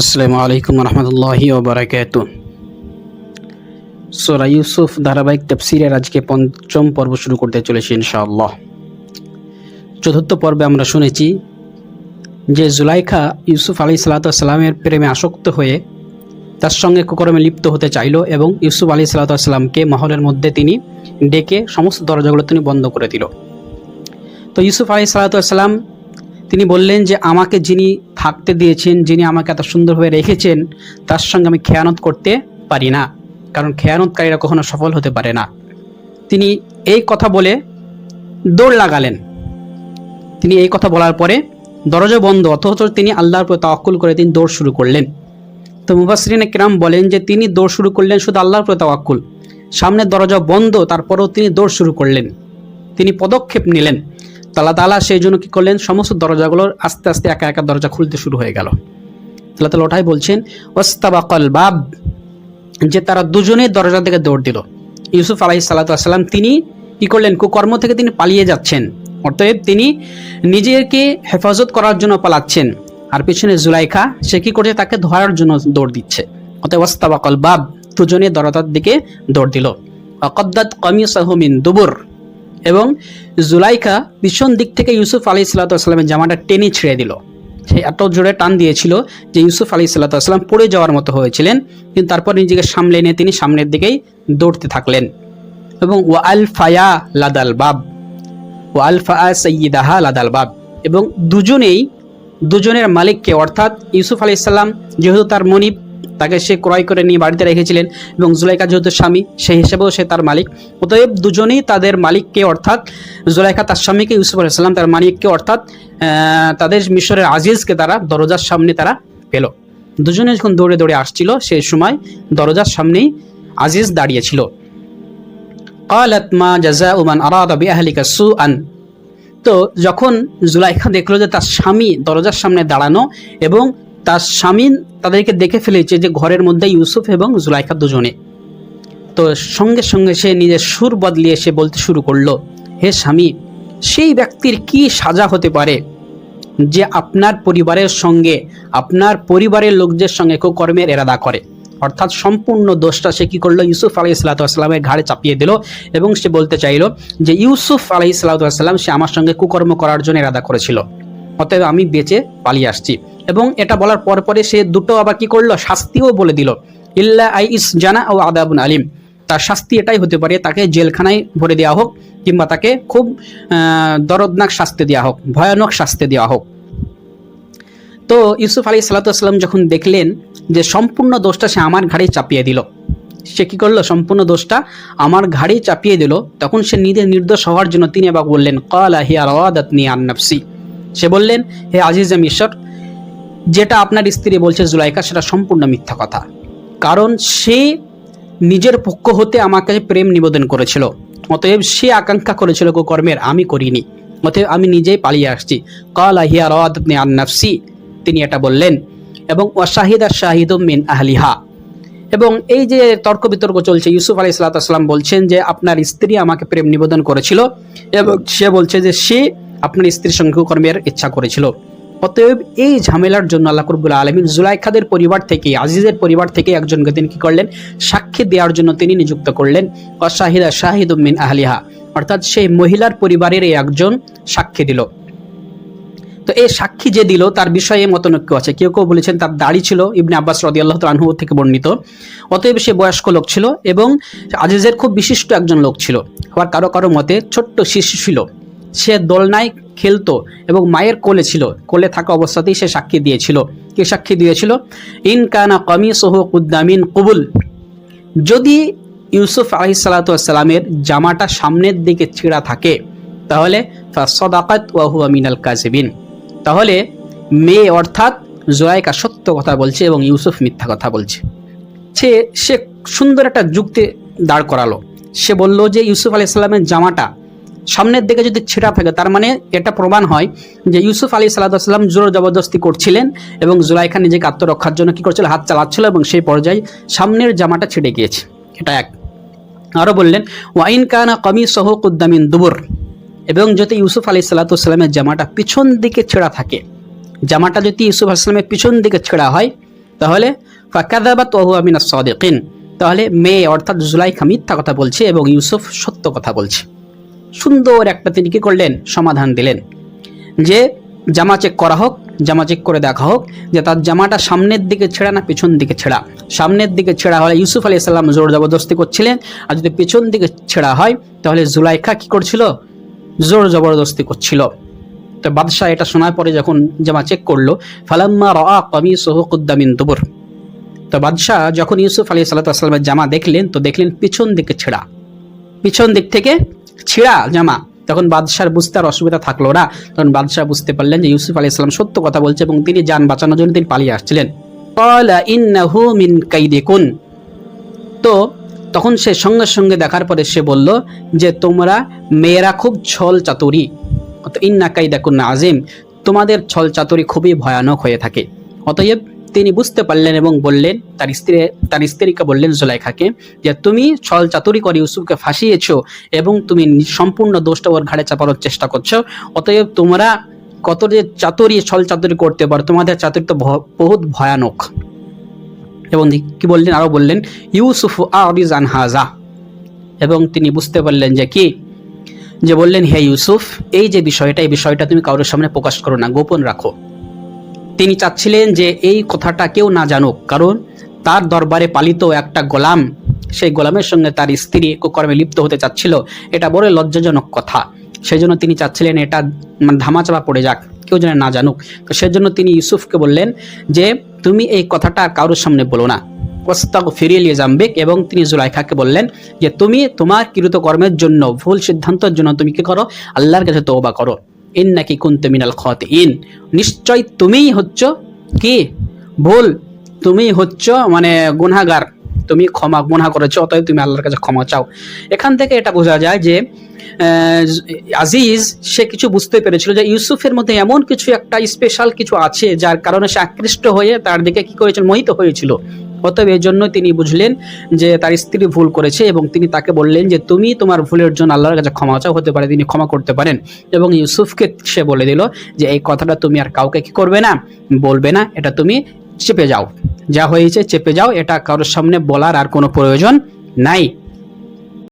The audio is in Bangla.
আসসালামু আলাইকুম রহমতুল্লাহি ওবরাকাত সোরা ইউসুফ ধারাবাহিক তফসিরের আজকে পঞ্চম পর্ব শুরু করতে চলেছি ইনশাআল্লাহ। চতুর্থ পর্বে আমরা শুনেছি যে জুলাইখা ইউসুফ আলী সাল্লাতামের প্রেমে আসক্ত হয়ে তার সঙ্গে কুকরমে লিপ্ত হতে চাইল এবং ইউসুফ আলী সাল্লাতামকে মহলের মধ্যে তিনি ডেকে সমস্ত দরজাগুলো তিনি বন্ধ করে দিল। তো ইউসুফ আলী সাল্লাতাম তিনি বললেন যে আমাকে যিনি থাকতে দিয়েছেন, যিনি আমাকে এত সুন্দরভাবে রেখেছেন, তার সঙ্গে আমি খেয়ানত করতে পারি না। কারণ খেয়ানতকারীরা কখনো সফল হতে পারে না। তিনি এই কথা বলে দৌড় লাগালেন। তিনি এই কথা বলার পরে দরজা বন্ধ, অথচ তিনি আল্লাহর উপর তাওয়াক্কুল করে তিনি দৌড় শুরু করলেন। তো মুবাসরিন কিরাম বলেন যে তিনি দৌড় শুরু করলেন শুধু আল্লাহর উপর তাওয়াক্কুল। সামনের দরজা বন্ধ, তারপরেও তিনি দৌড় শুরু করলেন। তিনি পদক্ষেপ নিলেন। তালা তালা, সেই জন্য কী করলেন? সমস্ত দরজাগুলোর আস্তে আস্তে একা একা দরজা খুলতে শুরু হয়ে গেল। তালা তালা ওটাই বলছেন, ওস্তাবাকল বাব। যে তারা দুজনেই দরজা থেকে দৌড় দিল। ইউসুফ আলাহি সাল্লাম তিনি কী করলেন? কুকর্ম থেকে তিনি পালিয়ে যাচ্ছেন। অতএব তিনি নিজেকে হেফাজত করার জন্য পালাচ্ছেন। আর পিছনে জুলাইখা, সে কি করছে? তাকে ধরার জন্য দৌড় দিচ্ছে। অতএব ওস্তাবাকল বাব দুজনে দরজার দিকে দৌড় দিল। অকদ্দাত কমিসাহমিন দুবুর। এবং জুলাইকা পিছন দিক থেকে ইউসুফ আলি সাল্লাতামের জামাটা টেনে ছেড়ে দিল। সে এত জোরে টান দিয়েছিল যে ইউসুফ আলি সাল্লাতাম পড়ে যাওয়ার মতো হয়েছিলেন, কিন্তু তারপর নিজেকে সামলে নিয়ে তিনি সামনের দিকেই দৌড়তে থাকলেন। এবং ও আল ফায়া লাদাল বাব ও আল ফায়া সৈয়দাহা লাদাল বাব এবং দুজনেই, দুজনের মালিককে অর্থাৎ ইউসুফ আলি সাল্লাম যেহেতু তার মনিব তাকে সে ক্রয় করে নিয়ে বাড়িতে রেখেছিলেন এবং জুলাইকা যেহেতু স্বামী, সেই হিসেবেও সে তার মালিক। অতএব দুজনেই তাদের মালিককে অর্থাৎ জুলাইকা তার স্বামীকে ইউসুফ আলাইসাল্লাম তার মালিককে অর্থাৎ তাদের মিশরের আজিজকে তারা দরজার সামনে তারা পেল। দুজনে যখন দৌড়ে দৌড়ে আসছিল, সেই সময় দরজার সামনেই আজিজ দাঁড়িয়েছিল কালাত মা জাজা উমান আরাদা সু আন তো যখন জুলাইখা দেখল যে তার স্বামী দরজার সামনে দাঁড়ানো এবং তার স্বামী তাদেরকে দেখে ফেলেছে যে ঘরের মধ্যে ইউসুফ এবং জুলাইখা দুজনে। তো সঙ্গে সঙ্গে সে নিজের সুর বদলিয়ে সে বলতে শুরু করল, হে স্বামী, সেই ব্যক্তির কি সাজা হতে পারে যে আপনার পরিবারের সঙ্গে, আপনার পরিবারের লোকদের সঙ্গে কুকর্মের এরাদা করে? অর্থাৎ সম্পূর্ণ দোষটা সে কী করল? ইউসুফ আলাই সাল্লাতামের ঘাড়ে চাপিয়ে দিল এবং সে বলতে চাইল যে, ইউসুফ আলাই সাল্লাতাম সে আমার সঙ্গে কুকর্ম করার জন্য এরাদা করেছিল। অতএব আমি বেঁচে পালিয়ে আসছি। এবং এটা বলার পর পরে সে দুটো আবার কি করল? শাস্তিও বলে দিল। ইল্লা আই ইস জানা ও আদাবুন আলিম। তার শাস্তি এটাই হতে পারে, তাকে জেলখানায় ভরে দেওয়া হোক কিংবা তাকে খুব দরদনাক শাস্তি দেওয়া হোক, ভয়ানক শাস্তি দেওয়া হোক। তো ইউসুফ আলী সাল্লাতাম যখন দেখলেন যে সম্পূর্ণ দোষটা সে আমার ঘাড়েই চাপিয়ে দিল, সে কী করল? সম্পূর্ণ দোষটা আমার ঘাড়েই চাপিয়ে দিল। তখন সে নিজের নির্দোষ হওয়ার জন্য তিনি এবার বললেন কলা হিয়া রাওয়াদাতনি আন্নাফসি সে বললেন, হে আজিজ মিশর যেটা আপনার স্ত্রী বলছে জুলাইকা, সেটা সম্পূর্ণ মিথ্যা কথা। কারণ সে নিজের পক্ষ হতে আমাকে প্রেম নিবেদন করেছিল। অতএব সে আকাঙ্ক্ষা করেছিল কর্মের, আমি করিনি। অতএব আমি নিজেই পালিয়ে আসছি। কল আহিয়া রাওয়াদাতনি আন্নাফসি তিনি এটা বললেন, এবং ওয়াশাহিদ আর শাহিদ মিন আহলিহা। এবং এই যে তর্ক বিতর্ক চলছে, ইউসুফ আলী সাল্লাম বলছেন যে, আপনার স্ত্রী আমাকে প্রেম নিবেদন করেছিল, এবং সে বলছে যে, সে আপনার স্ত্রীর সঙ্গে কর্মের ইচ্ছা করেছিল। অতএব এই ঝামেলার জন্য আল্লাহ করবুল আলমিন জুলাইখাদের পরিবার থেকে, আজিজের পরিবার থেকে একজনকে তিনি কী করলেন? সাক্ষী দেওয়ার জন্য তিনি নিযুক্ত করলেন। অশাহিদা শাহিদ মিন আহলিহা। অর্থাৎ সেই মহিলার পরিবারের একজন সাক্ষী দিল। তো এই সাক্ষী যে দিল, তার বিষয়ে মতনৈক্য আছে। কেউ কেউ বলেছেন তার দাড়ি ছিল ইবনে আব্বাস রদি আল্লাহ আনহু থেকে বর্ণিত। অতএব সে বয়স্ক লোক ছিল এবং আজিজের খুব বিশিষ্ট একজন লোক ছিল। আবার কারও কারও মতে ছোট্ট শিশু ছিল। সে দোলনায় খেলতো এবং মায়ের কোলে ছিল। কোলে থাকা অবস্থাতেই সে সাক্ষী দিয়েছিল। কে সাক্ষী দিয়েছিল? ইন কানা কমি সহ কুদ্দামিন কবুল। যদি ইউসুফ আলহিসাল্লামের জামাটা সামনের দিকে ছিঁড়া থাকে, তাহলে সদাকাত ওয়াহু আমিনাল কাজেবিন তাহলে মেয়ে অর্থাৎ জোয়াইকা সত্য কথা বলছে এবং ইউসুফ মিথ্যা কথা বলছে। সে সে সুন্দর একটা যুক্তি দাঁড় করালো। সে বলল যে ইউসুফ আলি সাল্লামের জামাটা সামনের দিকে যদি ছেঁড়া থাকে তার মানে এটা প্রমাণ হয় যে ইউসুফ আলী সাল্লাম জোর জবরদস্তি করছিলেন এবং জুলাইখা নিজেকে আত্মরক্ষার জন্য কী করছিল? হাত চালাচ্ছিল এবং সেই পর্যায়ে সামনের জামাটা ছিঁড়ে গিয়েছে। এটা এক। আরও বললেন, ওয়াইন কানা কমি সহ কুদ্দামিন দুবুর। এবং যদি ইউসুফ আলি সাল্লাতামের জামাটা পিছন দিকে ছেঁড়া থাকে, জামাটা যদি ইউসুফ আসলামের পিছন দিকে ছেঁড়া হয়, তাহলে ফাকাদাবাত ওহু আমিনা সদেকিন। তাহলে মেয়ে অর্থাৎ জুলাইখা মিথ্যা কথা বলছে এবং ইউসুফ সত্য কথা বলছে। সুন্দর একটা তিনি কী করলেন? সমাধান দিলেন। যে জামা চেক করা হোক, জামা চেক করে দেখা হোক, যে তার জামাটা সামনের দিকে ছেঁড়া না পেছন দিকে ছেঁড়া। সামনের দিকে ছেঁড়া হলে ইউসুফ আলী সাল্লাম জোর জবরদস্তি করছিলেন, আর যদি পেছন দিকে ছেঁড়া হয়, তাহলে জুলাইখা কি করছিল? জোর জবরদস্তি করছিল। তো বাদশাহ এটা শোনার পরে যখন জামা চেক করল, ফালাম্মা রা কমি সোহকুদ্দামিন দুবুর। তো বাদশাহ যখন ইউসুফ আলী সাল্লামের জামা দেখলেন, তো দেখলেন পিছন দিকে ছেঁড়া। পিছন দিক থেকে ছিঁড়া জামা। তখন বাদশার বুঝতে আর অসুবিধা থাকল না। তখন বাদশাহ বুঝতে পারলেন যে ইউসুফ আলী ইসলাম সত্য কথা বলছে এবং তিনি যান বাঁচানোর জন্য তিনি পালিয়ে আসছিলেন। মিন তো তখন সে সঙ্গে সঙ্গে দেখার পরে সে বলল যে, তোমরা মেয়েরা খুব ছল চাতুরি। অত ইন্না কাইদাকুন আজিম তোমাদের ছল চাতুরি খুবই ভয়ানক হয়ে থাকে। অতএব তিনি বুঝতে পারলেন এবং বললেন, তার স্ত্রী, তার স্ত্রীকে বললেন জুলাইখাকে যে তুমি ছল চাতুরি করে ইউসুফকে ফাঁসিয়েছ এবং তুমি সম্পূর্ণ দোষটা ওর ঘাড়ে চাপানোর চেষ্টা করছ। অতএব তোমরা কত যে চাতুরি, ছল চাতুরি করতে পারো, তোমাদের চাতুরি তো বহুত ভয়ানক। এবং কি বললেন? আরও বললেন, ইউসুফ আরিজ আন হাজা। এবং তিনি বুঝতে পারলেন যে কি? যে বললেন, হে ইউসুফ, এই যে বিষয়টা, এই বিষয়টা তুমি কারোর সামনে প্রকাশ করো না, গোপন রাখো। তিনি চাচ্ছিলেন যে এই কথাটা কেউ না জানুক, কারণ তার দরবারে পালিত একটা গোলাম, সেই গোলামের সঙ্গে তার স্ত্রী কুকর্মে লিপ্ত হতে চাচ্ছিল। এটা বড় লজ্জাজনক কথা। সেই জন্য তিনি চাচ্ছিলেন এটা মানে ধামাচাপা পড়ে যাক, কেউ যেন না জানুক। তো সেজন্য তিনি ইউসুফকে বললেন যে, তুমি এই কথাটা কারোর সামনে বলো না। ওস্তাক ফিরিয়ে জাম্বিক এবং তিনি জুলাইখাকে বললেন যে, তুমি তোমার কৃতকর্মের জন্য, ভুল সিদ্ধান্তের জন্য তুমি কি করো? আল্লাহর কাছে তওবা করো। ইন নাকি কুনতে মিনাল খত ইন নিশ্চয় তুমিই হচ্ছ কি? ভুল। তুমি হচ্ছ মানে গুনাগার তুমি ক্ষমা, গুনাহ করেছ, অতএব তুমি আল্লাহর কাছে ক্ষমা চাও। এখান থেকে এটা বোঝা যায় যে আজিজ, সে কিছু বুঝতে পেরেছিল যে ইউসুফের মধ্যে এমন কিছু একটা স্পেশাল কিছু আছে যার কারণে সে আকৃষ্ট হয়ে তার দিকে কি করেছিল? মোহিত হয়েছিল। অতএব এই জন্য তিনি বুঝলেন যে তার স্ত্রী ভুল করেছে এবং তিনি তাকে বললেন যে, তুমি তোমার ভুলের জন্য আল্লাহর কাছে ক্ষমা চাও। হতে পারে তিনি ক্ষমা করতে পারেন। এবং ইউসুফকে সে বলে দিল যে, এই কথাটা তুমি আর কাউকে কি করবে না? বলবে না, এটা তুমি চেপে যাও। যা হয়েছে চেপে যাও, এটা কারোর সামনে বলার আর কোনো প্রয়োজন নাই।